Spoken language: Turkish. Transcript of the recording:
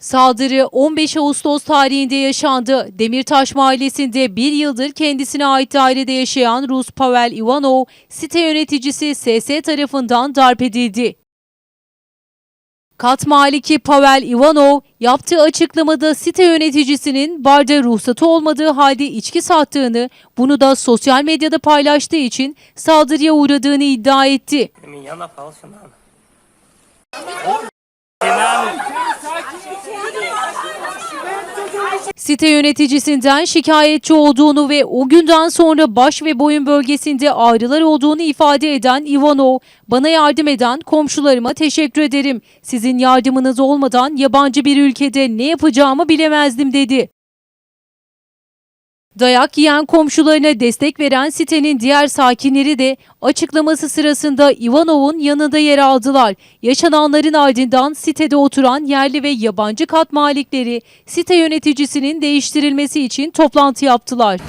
Saldırı 15 Ağustos tarihinde yaşandı. Demirtaş mahallesinde bir yıldır kendisine ait dairede yaşayan Rus Pavel Ivanov, site yöneticisi SS tarafından darp edildi. Kat maliki Pavel Ivanov yaptığı açıklamada site yöneticisinin barda ruhsatı olmadığı halde içki sattığını, bunu da sosyal medyada paylaştığı için saldırıya uğradığını iddia etti. Site yöneticisinden şikayetçi olduğunu ve o günden sonra baş ve boyun bölgesinde ağrılar olduğunu ifade eden Ivanov, bana yardım eden komşularıma teşekkür ederim. Sizin yardımınız olmadan yabancı bir ülkede ne yapacağımı bilemezdim dedi. Dayak yiyen komşularına destek veren sitenin diğer sakinleri de açıklaması sırasında Ivanov'un yanında yer aldılar. Yaşananların ardından sitede oturan yerli ve yabancı kat malikleri site yöneticisinin değiştirilmesi için toplantı yaptılar.